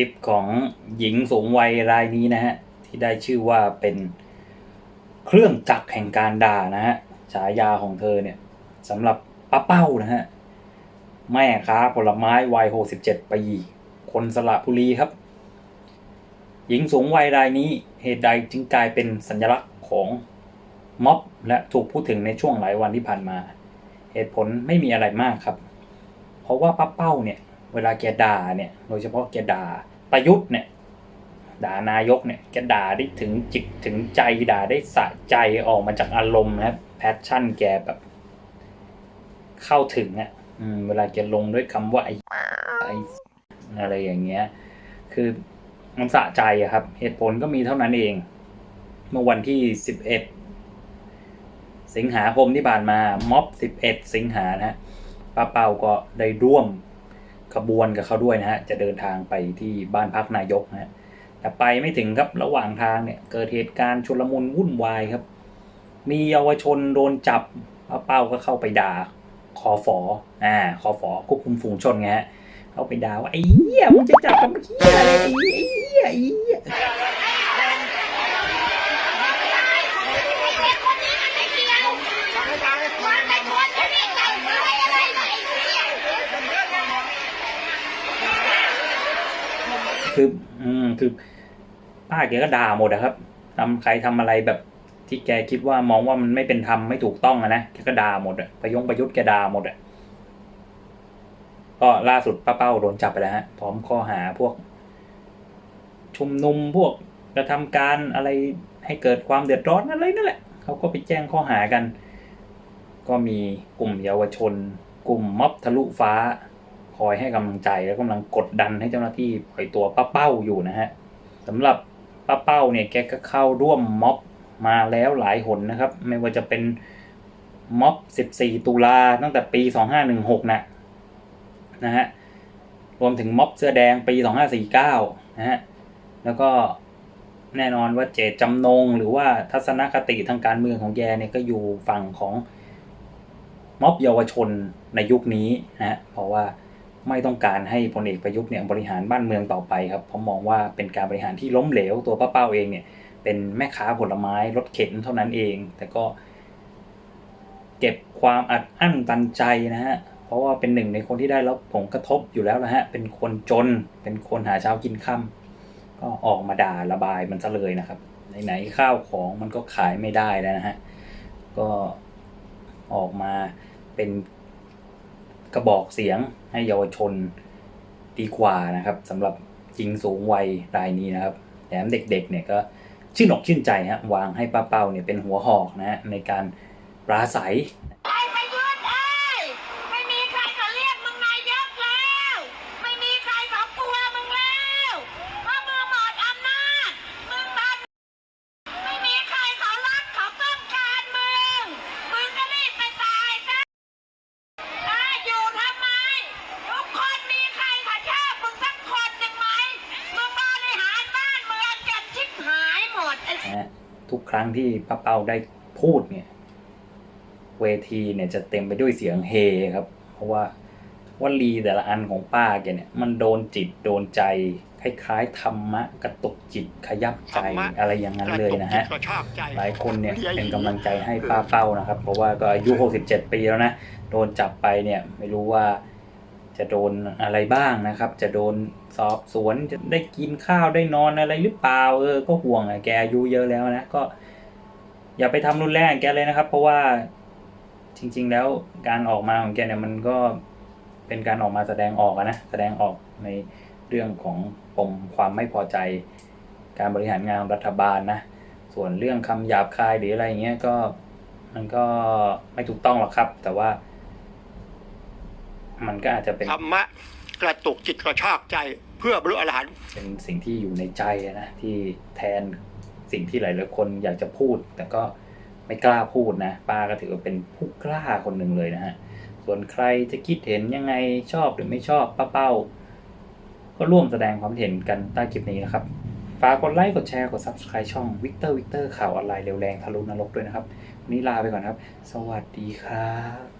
คลิปของหญิงสูงวัยรายนี้นะฮะ ที่ได้ชื่อว่าเป็นเครื่องจักรแห่งการด่านะฮะฉายาของเธอเนี่ยสำหรับป้าเป้านะฮะ แม่ค้าผลไม้วัย67ปี คนสระบุรีครับ หญิงสูงวัยรายนี้เหตุใดจึงกลายเป็นสัญลักษณ์ของม็อบและถูกพูดถึงในช่วงหลายวันที่ผ่านมา เหตุผลไม่มีอะไรมากครับ เพราะว่าป้าเป้าเนี่ย เวลาแกด่าเนี่ยโดยเฉพาะแกด่าประยุทธ์เนี่ยด่านายกเนี่ยแกด่าได้ถึงจิตถึงใจด่าได้สะใจออกมาจากอารมณ์นะครับแพชชั่นแกแบบ เข้าถึงอะ่ะเวลาแกลงด้วยคำว่าไอ้ไอ้อะไรอย่างเงี้ย คือมันสะใจอะครับ เหตุผลก็มีเท่านั้นเอง เมื่อวันที่สิบเอ็ดสิงหาคมที่ผ่านมาม็อบสิบเอ็ดสิงหานะฮะป้าเป้าก็ได้ร่วม ขบวนกับเขาด้วยนะฮะ จะเดินทางไปที่บ้านพักนายกนะฮะ แต่ไปไม่ถึงครับ ระหว่างทางเนี่ย เกิดเหตุการณ์ชุลมุนวุ่นวายครับ มีเยาวชนโดนจับป้าเป้าก็เข้าไปด่าคอฝออ่าคอฝอควบคุมฝูงชนไงฮะ เข้าไปด่าว่าไอ้เหี้ยมึงจะจับกับเหี้ยอะไรไอ้เหี้ยไอ้เหี้ย คนนี้มันไม่เกี่ยวมันเป็นคนที่นี่จับอะไรอะไรไหนเนี่ย คือ อืมคือป้าแกก็ด่าหมดอะครับทำใครทำอะไรแบบที่แกคิดว่ามองว่ามันไม่เป็นธรรมไม่ถูกต้องอะนะแกก็ด่าหมดอะประยงประยุทธ์แกด่าหมดอะก็ล่าสุดป้าเป้าโดนจับไปแล้วฮะพร้อมข้อหาพวก ชุมนุมพวกกระทำการอะไรให้เกิดความเดือดร้อนอะไรนั่นแหละเขาก็ไปแจ้งข้อหากัน ก็มีกลุ่มเยาวชน กลุ่มม็อบทะลุฟ้า อยให้กำลังใจและกำลังกดดันให้เจ้าหน้าที่ปล่อยตัวป้าเป้าอยู่นะฮะสำหรับป้าเป้าเนี่ยแกก็เข้าร่วมม็อบมาแล้วหลายหนนะครับ ไม่ว่าจะเป็นม็อบ 14 ตุลาตั้งแต่ปี 2516 นะนะฮะรวมถึงม็อบเสื้อแดงปี 2549 นะฮะแล้วก็แน่นอนว่าเจตจำนง หรือว่าทัศนคติทางการเมืองของแกเนี่ยก็อยู่ฝั่งของม็อบเยาวชนในยุคนี้นะฮะเพราะว่า ไม่ต้องการให้พลเอกประยุทธ์เนี่ยบริหารบ้านเมืองต่อไปครับเพราะมองว่าเป็นการบริหารที่ล้มเหลวตัวป้าเป้าเองเนี่ยเป็นแม่ค้าผลไม้รถเข็นเท่านั้นเอง แต่ก็ เก็บความอัดอั้นตันใจนะฮะเพราะว่าเป็นหนึ่งในคนที่ได้รับผลกระทบอยู่แล้วนะฮะเป็นคนจนเป็นคนหาเช้ากินค่ำก็ออกมาด่าระบายมันซะเลยนะครับไหนๆข้าวของมันก็ขายไม่ได้แล้วนะฮะก็ออกมาเป็น กระบอกเสียงให้เยาวชนดีกว่านะครับสำหรับหญิงสูงวัยรายนี้นะครับแถมเด็กๆเนี่ยก็ชื่นอกชื่นใจฮะวางให้ป้าเป้าเนี่ยเป็นหัวหอกนะฮะในการปราศัยทธ์เอ้ยไม่มีใครเขาเรียกมึงนายกแล้ว ไม่มีใครเขากลัวมึงแล้วเพราะมึงหมดอำนาจมึงดันไม่มีใครเขารักเขาต้องการมึงมึงก็รีบไปตายซะได้อยู่ทำไม ทุกคนมีใครเขาชอบมึงสักคนหนึ่งไหมมึงบริหารบ้านเมืองจนชิบหายหมดไอ้ นะฮะทุกครั้งที่ป้าเป้าได้พูดเนี่ย เวทีเนี่ยจะเต็มไปด้วยเสียงเฮครับ เพราะว่าวลีแต่ละอันของป้าแกเนี่ย มันโดนจิตโดนใจ คล้ายๆธรรมะกระตุกจิตขยับใจอะไรอย่างนั้นเลยนะฮะกระชากใจหลายคนเนี่ยเป็นกำลังใจให้ป้าเป้านะครับ เพราะว่าก็อายุ 67 ปีแล้วนะ โดนจับไปเนี่ย ไม่รู้ว่า จะโดนอะไรบ้างนะครับ จะโดนสอบสวนจะได้กินข้าวได้นอนอะไรหรือเปล่าเออก็ห่วงอะแกอายุเยอะแล้วนะก็ อย่าไปทำรุนแรงแกเลยนะครับ เพราะว่าจริง ๆ แล้วการออกมาของแกเนี่ยมันก็เป็นการออกมาแสดงออกนะแสดงออกในเรื่องของปมความไม่พอใจ การบริหารงานรัฐบาลนะส่วนเรื่องคำหยาบคายหรืออะไรเงี้ยก็มันก็ไม่ถูกต้องหรอกครับ แต่ว่า มันก็อาจจะเป็นธรรมะกระตุกจิตกระชากใจเพื่อบรรลุอรหันต์เป็นสิ่งที่อยู่ในใจนะที่แทนสิ่งที่หลายๆคนอยากจะพูด แต่ก็ไม่กล้าพูดนะป้าก็ถือว่าเป็นผู้กล้าคนหนึ่งเลยนะฮะส่วนใครจะคิดเห็นยังไงชอบหรือไม่ชอบป้าเป้า ก็ร่วมแสดงความเห็นกันใต้คลิปนี้นะครับฝากกดไลค์กดแชร์กด subscribe ช่องวิกเตอร์วิกเตอร์ข่าวออนไลน์เร็วแรงทะลุนรกด้วยนะครับ วันนี้ลาไปก่อนครับ สวัสดีครับ